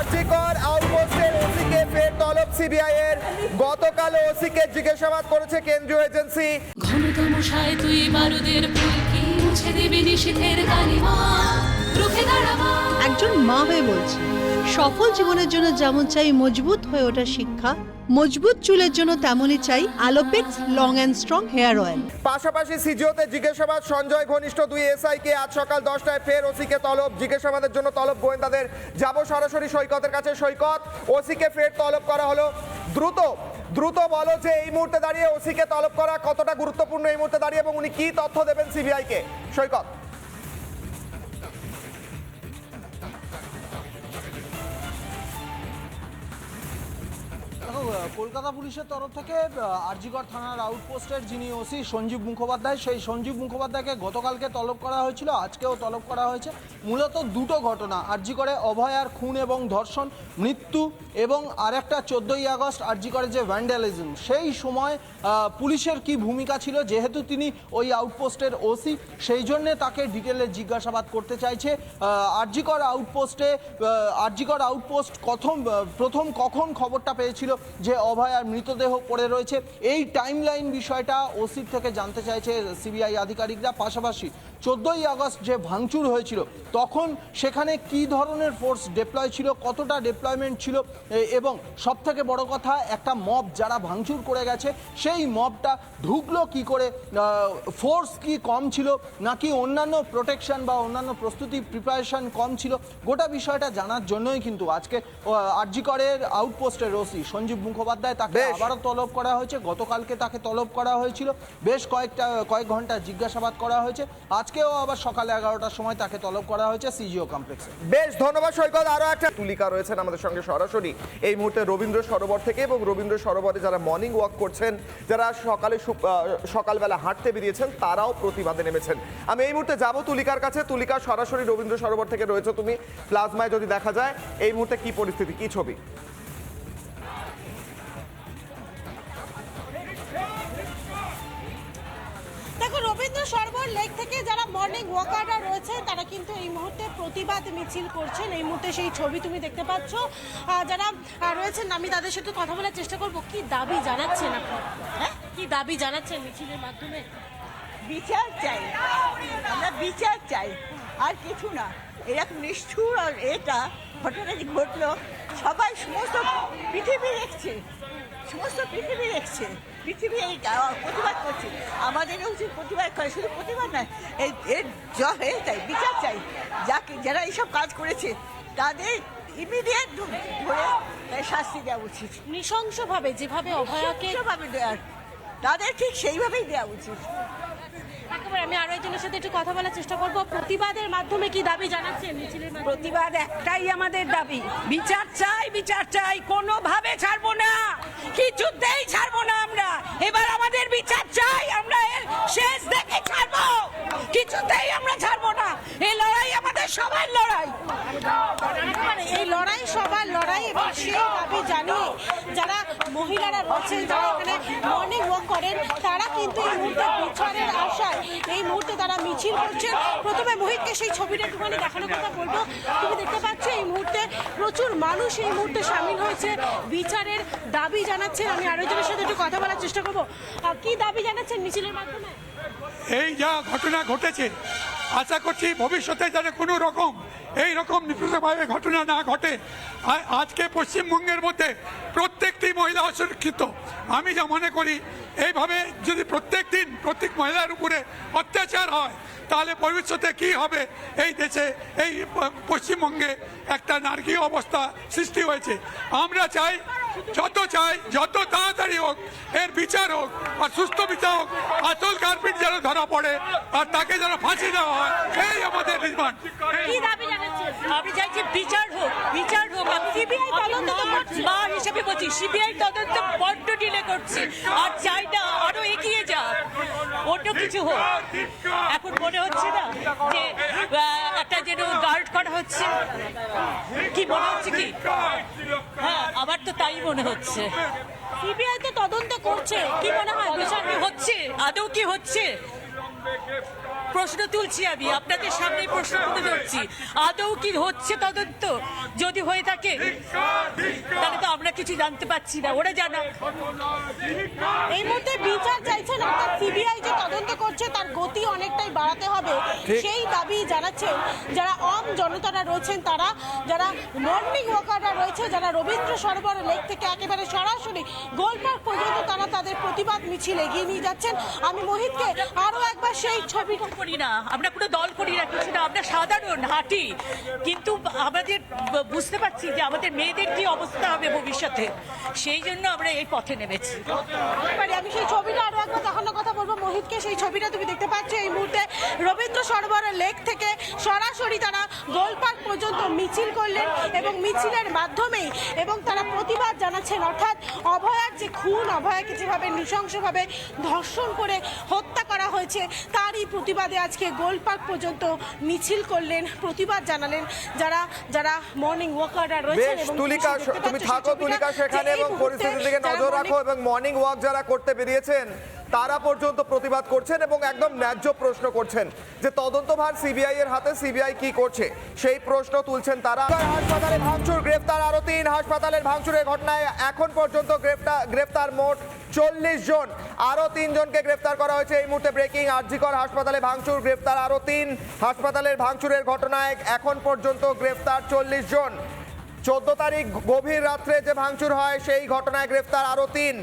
আরজিকর আউটপোস্টের ওসিকে ফের তলব সিবিআই এর গতকাল ওসিকে জিজ্ঞাসাবাদ করেছে কেন্দ্রীয় এজেন্সি। ঘনতম তুই বারুদের ফুলকি মুছে দেবে নিষেধের কালিমা? রুখে দাঁড়াবা। মা হয়ে বলছি, সফল জীবনের জন্য যেমন চাই মজবুত হয়ে ওঠা শিক্ষা, মজবুত চুলের জন্য তেমনই চাই Alopex long and strong hair oil পাশাপাশি সিজিওতে জিজ্ঞাসাবাদ, সঞ্জয় ঘনিষ্ঠ দুই এসআই কে আজ সকাল দশটায় ফের ওসিকে তলব, জিজ্ঞাসাবাদের জন্য তলব গোয়েন্দাদের। যাব সরাসরি সৈকতের কাছে, সৈকত, ওসিকে ফের তলব করা হলো। দ্রুত দ্রুত বলো যে এই মুহূর্তে দাঁড়িয়ে ওসিকে তলব করা কতটা গুরুত্বপূর্ণ এই মুহূর্তে দাঁড়িয়ে এবং উনি কি তথ্য দেবেন সিবিআই কে সৈকত। কলকাতা পুলিশের তরফ থেকে আরজিগড় থানার আউটপোস্টের যিনি ওসি সঞ্জীব মুখোপাধ্যায় সেই সঞ্জীব মুখোপাধ্যায়কে গতকালকে তলব করা হয়েছিল আজকেও তলব করা হয়েছে। মূলত দুটো ঘটনা আরজিগড়ে অভয়ার খুন এবং ধর্ষণ মৃত্যু এবং আরেকটা চোদ্দোই আগস্ট আরজিগড়ে যে ভ্যান্ডালিজম সেই সময় পুলিশের কি ভূমিকা ছিল যেহেতু তিনি ওই আউটপোস্টের ওসি সেই জন্যে তাকে ডিটেলে জিজ্ঞাসাবাদ করতে চাইছে। আরজিকর আউটপোস্টে আরজিকর আউটপোস্ট আহ, প্রথম কখন খবরটা পেয়েছিল যে অভয়ার মৃতদেহ পড়ে রয়েছে, এই টাইমলাইন বিষয়টা ওসির থেকে জানতে চাইছে সিবিআই আধিকারিকরা। পাশাপাশি চোদ্দোই আগস্ট যে ভাঙচুর হয়েছিল, তখন সেখানে কি ধরনের ফোর্স ডেপ্লয় ছিল, কতটা ডেপ্লয়মেন্ট ছিল এবং সব থেকে বড় কথা, একটা মব যারা ভাঙচুর করে গেছে, সেই মবটা ঢুকলো কি করে? ফোর্স কি কম ছিল, নাকি অন্যান্য প্রোটেকশন বা অন্যান্য প্রস্তুতি প্রিপারেশন কম ছিল? গোটা বিষয়টা জানার জন্যই কিন্তু আজকে আরজিকরের আউটপোস্টের ওসি সঞ্জীব মুখোপাধ্যায় তাকে। আবারও তলব করা হয়েছে। গতকালকে তাকে তলব করা হয়েছিল। বেশ কয়েকটা কয়েক ঘণ্টা জিজ্ঞাসাবাদ করা হয়েছে। আজকেও আবার সকাল এগারোটার সময় তাকে তলব করা হয়েছে সিজিও কমপ্লেক্সে। বেশ ধন্যবাদ সৈকত। আরও একটা তুলিকা রয়েছেন আমাদের সঙ্গে সরাসরি। এই মুহূর্তে রবীন্দ্র সরোবর থেকে এবং রবীন্দ্র সরোবরে যারা মর্নিং ওয়াক করছেন যারা সকালে সকালবেলা হাঁটতে বেরিয়েছেন তারাও প্রতিবাদে নেমেছেন। আমি এই মুহূর্তে যাব তুলিকার কাছে। তুলিকা সরাসরি রবীন্দ্র সরোবর থেকে রয়েছে তুমি। প্লাজমায় যদি দেখা যায় এই মুহূর্তে কি পরিস্থিতি কি ছবি? রবীন্দ্র লেক থেকে যারা মর্নিং ওয়াকাররা রয়েছে, তারা কিন্তু এই মুহূর্তে প্রতিবাদ মিছিল করছেন। এই মুহূর্তে সেই ছবি তুমি দেখতে পাচ্ছ। যারা রয়েছেন, আমি তাদের সাথে কথা বলার চেষ্টা করব। কি দাবি জানাচ্ছেন আপনি হ্যাঁ? কি দাবি জানাচ্ছেন মিছিলের মাধ্যমে? বিচার চাই। আমরা বিচার চাই। আর কিছু না। এরকম নিষ্ঠুর আর এটা ঘটনা ঘটলো, সবাই সমস্ত পৃথিবী দেখছে। সমস্ত পৃথিবী দেখছে। পৃথিবী এই প্রতিবাদ করছে। আমাদের উচিত প্রতিবাদ করে শুধু প্রতিবাদ নয় এই এর জ- এ চাই বিচার চাই। যাকে যারা এইসব কাজ করেছে তাদের ইমিডিয়েট ধরে শাস্তি দেওয়া উচিত। নৃশংসভাবে যেভাবে অভয়াকে তাদের ঠিক সেইভাবেই দেওয়া উচিত। আমি আরও একজনের সাথে একটু কথা বলার চেষ্টা করব। প্রতিবাদের মাধ্যমে কি দাবি জানাচ্ছেন মিছিলের প্রতিবাদ একটাই আমাদের দাবি। বিচার চাই বিচার চাই, কোনোভাবে ছাড়বো না। কিছুতেই ছাড়বো না আমরা। এবার আমাদের বিচার চাই, আমরা এর শেষ দেখে ছাড়বো। কিছুতেই আমরা ছাড়বো না। এই লড়াই সবার লড়াই। একেবারে এই লড়াই সবার লড়াই এবং সেই দাবি জানিয়ে যারা মহিলারা রয়েছেন যারা এখানে মর্নিং ওয়াক করেন, তারা কিন্তু এই মুহূর্তে বিচারের আশায়, এই মুহূর্তে তারা মিছিল করছেন। প্রথমে মোহিতকে সেই ছবিটা একটুখানি দেখানোর কথা বলব। তুমি দেখতে পাচ্ছ, এই মুহূর্তে প্রচুর মানুষ এই মুহূর্তে সামিল হয়েছে। বিচারের দাবি জানাচ্ছেন। আমি আরেকজনের সাথে একটু কথা বলার চেষ্টা করব। কি দাবি জানাচ্ছেন মিছিলের মাধ্যমে? এই যা ঘটনা ঘটেছে আশা করছি ভবিষ্যতে যেন কোনো রকম এই রকম নিপীড়িতভাবে ঘটনা না ঘটে। আজকে পশ্চিমবঙ্গের মধ্যে প্রত্যেকটি মহিলা অসুরক্ষিত আমি যা মনে করি, এইভাবে যদি প্রত্যেক দিন প্রত্যেক মহিলার উপরে অত্যাচার হয়, তাহলে ভবিষ্যতে কি হবে? এই দেশে, এই পশ্চিমবঙ্গে একটা নারকীয় অবস্থা সৃষ্টি হয়েছে। আমরা চাই যত চাই, যত তাড়াতাড়ি হোক, এর বিচার হোক, আর সুস্থ বিচার হোক আসল কার্পিট যেন ধরা পড়ে, আর তাকে যেন ফাঁসি দেওয়া হয়, এই আমাদের ডিমান্ড আমি চাইছি বিচার হোক বিচার হোক। মা হিসেবে বলছি সিবিআই তদন্ত বড্ড ডিলে করছে। আর চাই না আরও এগিয়ে যা অন্য কিছু হোক। এখন মনে হচ্ছে না যে একটা যেন গার্ড করা হচ্ছে। কি মনে হচ্ছে কি? হ্যাঁ আমার তো তাই মনে হচ্ছে। সিবিআই তো তদন্ত করছে। কি মনে হয় বিচার কি হচ্ছে? আদৌ কি হচ্ছে? প্রশ্ন তুলছি আমি, আপনাদের সামনে প্রশ্ন তুলে ধরছি। আদৌ কি হচ্ছে তদন্ত? যদি হয়ে থাকে, তাহলে তো আমরা কিছু জানতে পারছি না, ওরা জানা এই মুহূর্তে বিচার চাইছেন অর্থাৎ সিবিআই তদন্ত করছে তার গতি অনেকটাই বাড়াতে হবে। সেই দাবি জানাচ্ছেন যারা আম জনতারা রয়েছেন তারা যারা মর্নিং ওয়াকাররা রয়েছে যারা রবীন্দ্র সরোবর লেক থেকে একেবারে সরাসরি গোলপার্ক পর্যন্ত তারা তাদের প্রতিবাদ মিছিল এগিয়ে নিয়ে যাচ্ছেন। আমি মোহিতকে আরও একবার সেই ছবিটা করি না আমরা কোনো দল করি না কিছু না আমরা সাধারণ হাঁটি। কিন্তু আমাদের বুঝতে পারছি যে আমাদের মেয়েদের কি অবস্থা হবে ভবিষ্যতে। সেই জন্য আমরা এই পথে নেমেছি। আমি সেই ছবিটা আরও একবার দেখানোর কথা বলব। মোহিতকে সেই ছবিটা তুমি দেখতে পাচ্ছ এই মুহূর্তে রবীন্দ্র সরোবরের লেক থেকে সরাসরি তারা গোলপার্ক পর্যন্ত মিছিল করলেন এবং মিছিলের মাধ্যমেই এবং তারা প্রতিবাদ জানাচ্ছেন। অর্থাৎ অভয়ার যে খুন অভয়াকে যেভাবে নৃশংসভাবে ধর্ষণ করে হত্যা করা হয়েছে তারই প্রতিবাদে আজকে গোলপার্ক পর্যন্ত মিছিল করলেন প্রতিবাদ জানালেন যারা যারা মর্নিং ওয়াকাররা রয়েছেন এবং তুলিকা তুমি থাকো তুলিকা সেখানে এবং পরিস্থিতির দিকে নজর রাখো এবং মর্নিং ওয়াক যারা করতে বেরিয়েছেন তারা পর্যন্ত প্রতিবাদ করছেন এবং একদম ন্যায্য প্রশ্ন করছেন যে তদন্তভার সিবিআই এর হাতে সিবিআই কি করছে? সেই প্রশ্ন তুলছেন তারা। হাসপাতালে ভাঙচুর, গ্রেফতার আরও তিন। হাসপাতালের ভাঙচুরের ঘটনায় এখন পর্যন্ত গ্রেফতার গ্রেফতার মোট চল্লিশ জন। আরও তিনজনকে গ্রেফতার করা হয়েছে। এই মুহূর্তে ব্রেকিং, আরজিকর হাসপাতালে ভাঙচুর, গ্রেফতার আরও তিন। হাসপাতালের ভাঙচুরের ঘটনায় এখন পর্যন্ত গ্রেফতার চল্লিশ জন। চোদ্দ তারিখ গভীর রাত্রে যে ভাঙচুর হয়, সেই ঘটনায় গ্রেফতার আরও তিন।